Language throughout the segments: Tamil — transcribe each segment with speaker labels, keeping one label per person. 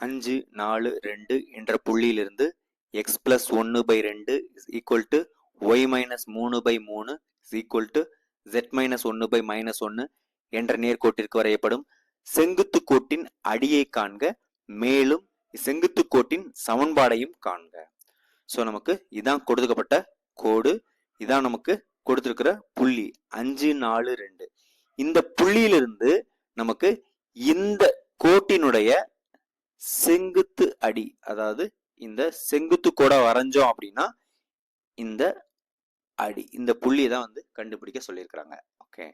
Speaker 1: அஞ்சு நாலு ரெண்டு என்ற புள்ளியிலிருந்து எக்ஸ் பிளஸ் ஒன்று பை ரெண்டு is equal to y minus மூணு பை மூணு is equal to z minus ஒன்று பை மைனஸ் ஒன்று என்ற நேர்கோட்டிற்கு வரையப்படும். செங்குத்து கோட்டின் அடியை காண்க மேலும் செங்குத்து கோட்டின் சமன்பாடையும் காண்க. ஸோ நமக்கு இதான் கொடுக்கப்பட்ட கோடு. இதான் நமக்கு கொடுத்துருக்கிற புள்ளி. அஞ்சு நாலு ரெண்டு. இந்த புள்ளியிலிருந்து நமக்கு இந்த கோட்டினுடைய செங்குத்து அடி அதாவது இந்த செங்குத்து கூட வரைஞ்சோம் அப்படின்னா இந்த அடி இந்த புள்ளியை தான் வந்து கண்டுபிடிக்க சொல்லியிருக்கிறாங்க. ஓகே.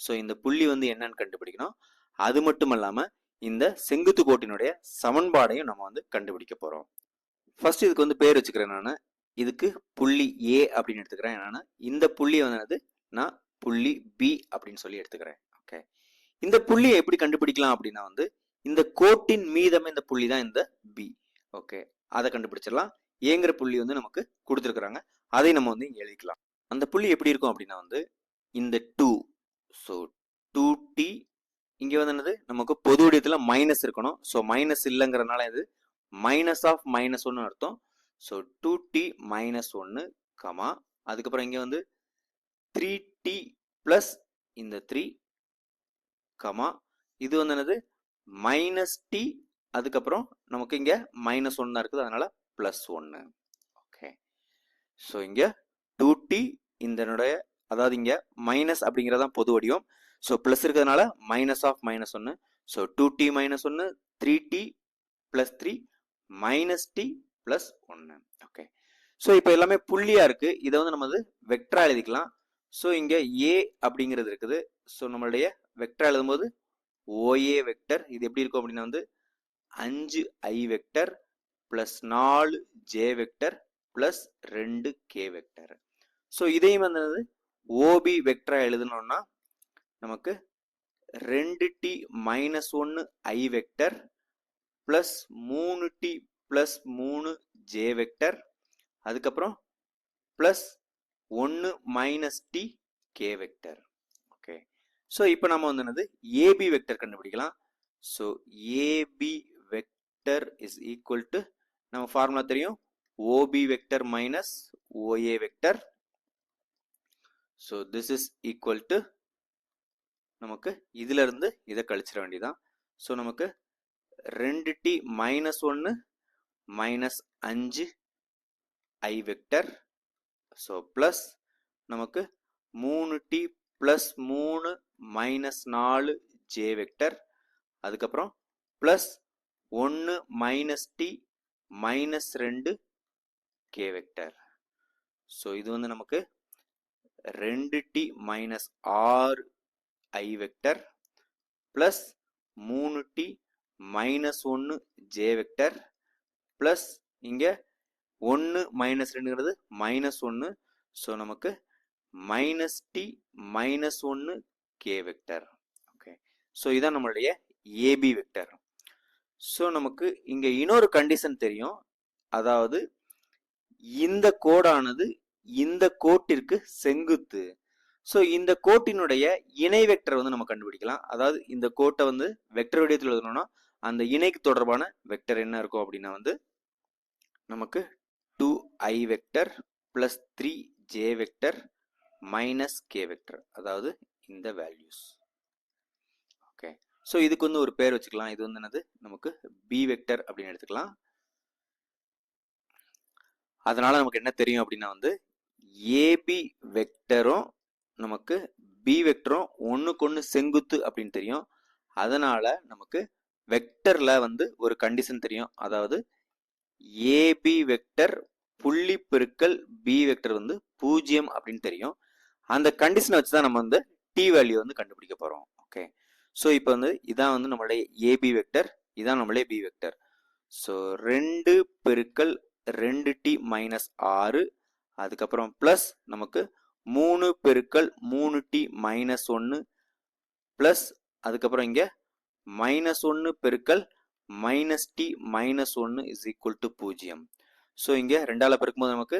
Speaker 1: ஸோ இந்த புள்ளி வந்து என்னன்னு கண்டுபிடிக்கணும். அது மட்டும் இல்லாமல் இந்த செங்குத்து கோட்டினுடைய சமன்பாடையும் நம்ம வந்து கண்டுபிடிக்க போகிறோம் ஃபர்ஸ்ட் இதுக்கு வந்து பேர் வச்சுக்கிறேன் நான். இதுக்கு புள்ளி ஏ அப்படின்னு எடுத்துக்கிறேன். என்னன்னா இந்த புள்ளி வந்து நான் புள்ளி பி அப்படின்னு சொல்லி எடுத்துக்கிறேன். ஓகே. இந்த புள்ளியை எப்படி கண்டுபிடிக்கலாம் அப்படின்னா வந்து இந்த கோட்டின் மீதம் இந்த புள்ளி தான் இந்த பி ஓகே அதை கண்டுபிடிச்சிடலாம். ஏங்கிற புள்ளி வந்து நமக்கு கொடுத்துருக்குறாங்க. அதை நம்ம வந்து இங்கே எழுதிக்கலாம். அந்த புள்ளி எப்படி இருக்கும் அப்படின்னா வந்து இந்த டூ ஸோ டூ டி இங்கே வந்து என்னது? நமக்கு பொது வடிவத்தில் மைனஸ் இருக்கணும். ஸோ மைனஸ் இல்லைங்கிறனால இது மைனஸ் ஆஃப் மைனஸ் ஒன்று அர்த்தம். ஸோ டூ டி மைனஸ் ஒன்று கமா அதுக்கப்புறம் இங்கே வந்து த்ரீ டி ப்ளஸ் இந்த த்ரீ கமா இது வந்து என்னது? மைனஸ் டி அதுக்கப்புறம் நமக்கு இங்கே மைனஸ் ஒன்று தான் இருக்குது அதனால ப்ளஸ் ஒன்று ஓகே ஸோ இங்கே டூ டி இதனுடைய அதாவது இங்கே மைனஸ் அப்படிங்கிறதான் பொது வடிவம். ஸோ ப்ளஸ் இருக்கிறதுனால மைனஸ் ஆஃப் மைனஸ் ஒன்று ஸோ டூ டி மைனஸ் ஒன்று three t plus three minus t plus ஒன்று ஓகே ஸோ இப்போ எல்லாமே புள்ளியாக இருக்குது இதை வந்து நம்ம வந்து வெக்டரா எழுதிக்கலாம். ஸோ இங்கே ஏ அப்படிங்கிறது இருக்குது. ஸோ நம்மளுடைய வெக்டரா எழுதும்போது ஓஏ வெக்டர் இது எப்படி இருக்கும் அப்படின்னா வந்து அஞ்சு ஐ வெக்டர் ப்ளஸ் நாலு ஜே வெக்டர் ப்ளஸ் ரெண்டு கே வெக்டர் ஸோ இதையும் வந்து ஓபி வெக்டரா எழுதணும்னா நமக்கு ரெண்டு டி மைனஸ் ஒன்று ஐ வெக்டர் ப்ளஸ் மூணு டி ப்ளஸ் மூணு ஜே வெக்டர் அதுக்கப்புறம் ப்ளஸ் ஒன்று minus t k vector so இப்போ நம்ம வந்து என்னது? ஏபி வெக்டர் கண்டுபிடிக்கலாம். So AB vector is equal to நம்ம ஃபார்முலா தெரியும்? OB vector minus OA vector so this is equal to நமக்கு இதுல இருந்து இதை கழிச்சிட வேண்டியதான் ஸோ நமக்கு ரெண்டு டி மைனஸ் ஒன்று மைனஸ் அஞ்சு ஐ வெக்டர் ஸோ ப்ளஸ் நமக்கு மூணு டி ப்ளஸ் மூணு மைனஸ் நாலு ஜே வெக்டர் அதுக்கப்புறம் ப்ளஸ் ஒன்று மைனஸ் டி மைனஸ் ரெண்டு கே வெக்டர் ஸோ இது வந்து நமக்கு ரெண்டு டி மைனஸ் ஆறு ஐ வெக்டர் ப்ளஸ் மூணு டி மைனஸ் ஒன்று ஜே வெக்டர் ப்ளஸ் இங்கே ஒன்று மைனஸ் ரெண்டுங்கிறது மைனஸ் ஒன்று ஸோ நமக்கு மைனஸ் டி மைனஸ் ஒன்று கே வெக்டர் ஓகே ஸோ இதான் நம்மளுடைய ஏபி வெக்டர் ஸோ நமக்கு இங்கே இன்னொரு கண்டிஷன் தெரியும். அதாவது இந்த கோடானது இந்த கோட்டிற்கு செங்குத்து. ஸோ இந்த கோட்டினுடைய இணை வெக்டர் வந்து நம்ம கண்டுபிடிக்கலாம். அதாவது இந்த கோட்டை வந்து வெக்டர் வடிவத்தில் எழுதணும்னா அந்த இணைக்கு தொடர்பான வெக்டர் என்ன இருக்கும் அப்படின்னா வந்து நமக்கு two i vector plus three j vector minus k vector அதாவது இந்த வேல்யூஸ் ஓகே ஸோ இதுக்கு வந்து ஒரு பேர் வச்சுக்கலாம். இது வந்து என்னது? நமக்கு பி வெக்டர் அப்படின்னு எடுத்துக்கலாம். அதனால நமக்கு என்ன தெரியும் அப்படின்னா வந்து ஏபி வெக்டரும் நமக்கு பி வெக்டரும் ஒன்றுக்கு ஒன்று செங்குத்து அப்படின்னு தெரியும். அதனால நமக்கு வெக்டர்ல வந்து ஒரு கண்டிஷன் தெரியும். அதாவது ஏபி வெக்டர் புள்ளி பெருக்கல் பி வெக்டர் வந்து பூஜ்ஜியம் அப்படின்னு தெரியும். அந்த கண்டிஷனை வச்சு தான் நம்ம வந்து டி வேல்யூ வந்து கண்டுபிடிக்க போகிறோம் ஓகே ஸோ இப்போ வந்து இதான் வந்து நம்மளுடைய ஏபி வெக்டர் இதான் நம்மளுடைய பி வெக்டர் ஸோ ரெண்டு பெருக்கல் ரெண்டு டி மைனஸ் ஆறு அதுக்கப்புறம் ப்ளஸ் நமக்கு மூணு பெருக்கல் மூணு டி மைனஸ் ஒன்று ப்ளஸ் அதுக்கப்புறம் இங்கே மைனஸ் ஒன்று பெருக்கல் மைனஸ் டி மைனஸ் ஒன்று இஸ் ஈக்குவல் டு பூஜ்ஜியம். ஸோ இங்கே ரெண்டால் பெருக்கும்போது நமக்கு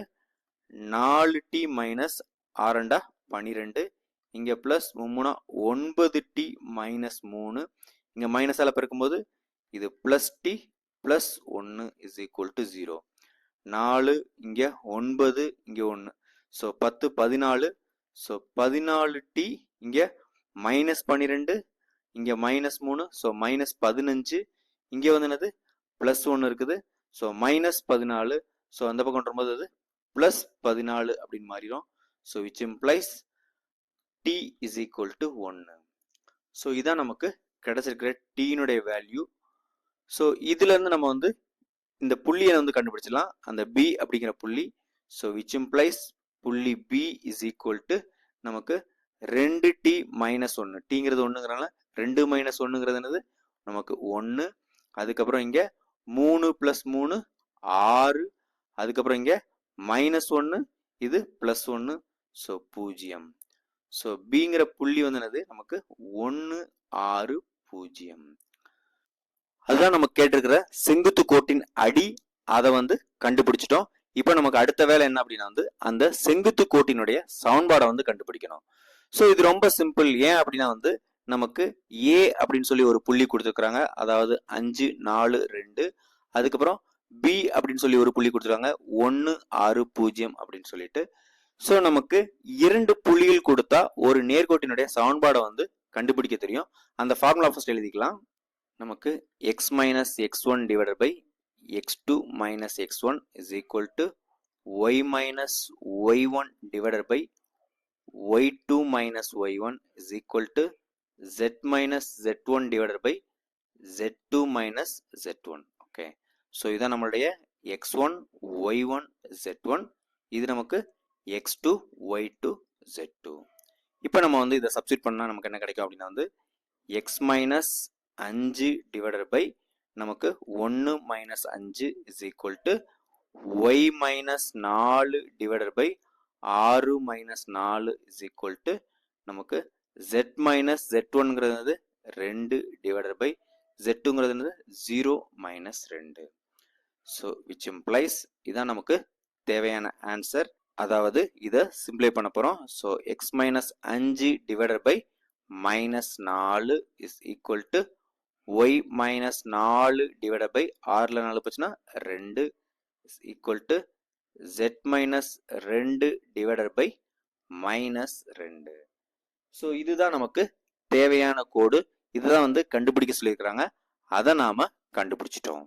Speaker 1: நாலு டி மைனஸ் ஆரண்டா பன்னிரெண்டு இங்கே ப்ளஸ் மூணா ஒன்பது டி மைனஸ் மூணு. இங்கே மைனஸால் பிறக்கும்போது இது ப்ளஸ் டி ப்ளஸ் ஒன்று இஸ் ஈக்குவல் டு ஜீரோ நாலு இங்கே ஒன்பது இங்கே ஒன்று ஸோ பத்து பதினாலு. ஸோ பதினாலு டி இங்கே மைனஸ் பன்னிரெண்டு இங்கே மைனஸ் மூணு. ஸோ மைனஸ் பதினஞ்சு. இங்கே வந்து என்னது? ப்ளஸ் ஒன்று இருக்குது. ஸோ மைனஸ் பதினாலு. ஸோ அந்த பக்கம் வரும்போது அது ப்ளஸ் பதினாலு அப்படின்னு மாறிடும். So which implies t is equal to ஒன்று ஸோ இதான் நமக்கு கிடைச்சிருக்கிற டீனுடைய வேல்யூ ஸோ இதுலேருந்து நம்ம வந்து இந்த புள்ளியை வந்து கண்டுபிடிச்சிடலாம். அந்த பி அப்படிங்கிற புள்ளி. ஸோ விச் இம்ப்ளைஸ் புள்ளி பி இஸ் ஈக்குவல் டு நமக்கு ரெண்டு டி மைனஸ் ஒன்று டீங்கிறது ஒன்றுங்கிறனால ரெண்டு மைனஸ் ஒன்றுங்கிறது என்னது? நமக்கு ஒன்று அதுக்கப்புறம் இங்கே மூணு ப்ளஸ் மூணு ஆறு. அதுக்கப்புறம் இங்கே மைனஸ் ஒன்று இது ப்ளஸ் ஒன்று ஸோ பூஜ்ஜியம் ஸோ பிங்கிற புள்ளி வந்து என்னது? நமக்கு ஒன்று ஆறு பூஜ்ஜியம் அதுதான் நம்ம கேட்டிருக்கிற செங்குத்து கோட்டின் அடி. அதை வந்து கண்டுபிடிச்சிட்டோம். இப்போ நமக்கு அடுத்த வேலை என்ன அப்படின்னா வந்து அந்த செங்குத்து கோட்டினுடைய சவுன்பாடை வந்து கண்டுபிடிக்கணும். ஸோ இது ரொம்ப சிம்பிள் ஏன் அப்படின்னா வந்து நமக்கு ஏ அப்படின்னு சொல்லி ஒரு புள்ளி கொடுத்துருக்குறாங்க. அதாவது அஞ்சு நாலு ரெண்டு. அதுக்கப்புறம் பி அப்படின்னு சொல்லி ஒரு புள்ளி கொடுத்துருக்காங்க. ஒன்று ஆறு பூஜ்ஜியம் அப்படின்னு சொல்லிட்டு. ஸோ நமக்கு இரண்டு புள்ளிகள் கொடுத்தா ஒரு நேர்கோட்டினுடைய சமன்பாடை வந்து கண்டுபிடிக்க தெரியும். அந்த ஃபார்முலா ஃபர்ஸ்ட் எழுதிக்கலாம். நமக்கு x minus x one divided by x two minus x one is equal to y minus y one divided by y two minus y one is equal to z minus z one divided by z two minus z one okay so இதான் நம்மளுடைய x one y one z one இது நமக்கு x two y two z two இப்போ நம்ம வந்து இதை சப்ஸ்டியூட் பண்ணால் நமக்கு என்ன கிடைக்கும் அப்படின்னா வந்து எக்ஸ் மைனஸ் அஞ்சு டிவைடட் பை நமக்கு ஒன்று மைனஸ் அஞ்சு is equal to y minus நாலு டிவைடட் பை ஆறு மைனஸ் நாலு இஸ் ஈக்குவல் டு நமக்கு ஜெட் மைனஸ் ஜெட் ஒன்ங்கிறது ரெண்டு டிவைடட் பை ஜெட்டுங்கிறது ஜீரோ மைனஸ் ரெண்டு. ஸோ விச் இம்ப்ளைஸ் இதான் நமக்கு தேவையான ஆன்சர் அதாவது இதை சிம்ப்ளை பண்ண போகிறோம் ஸோ எக்ஸ் மைனஸ் அஞ்சு டிவைடட் பை மைனஸ் நாலு is equal to y minus நாலு டிவைடட் பை ஆறில் நாலு போச்சுன்னா ரெண்டு is equal to z minus ரெண்டு டிவைடட் பை மைனஸ் ரெண்டு. ஸோ இதுதான் நமக்கு தேவையான கோடு இதுதான் வந்து கண்டுபிடிக்க சொல்லியிருக்கிறாங்க. அதை நாம் கண்டுபிடிச்சிட்டோம்.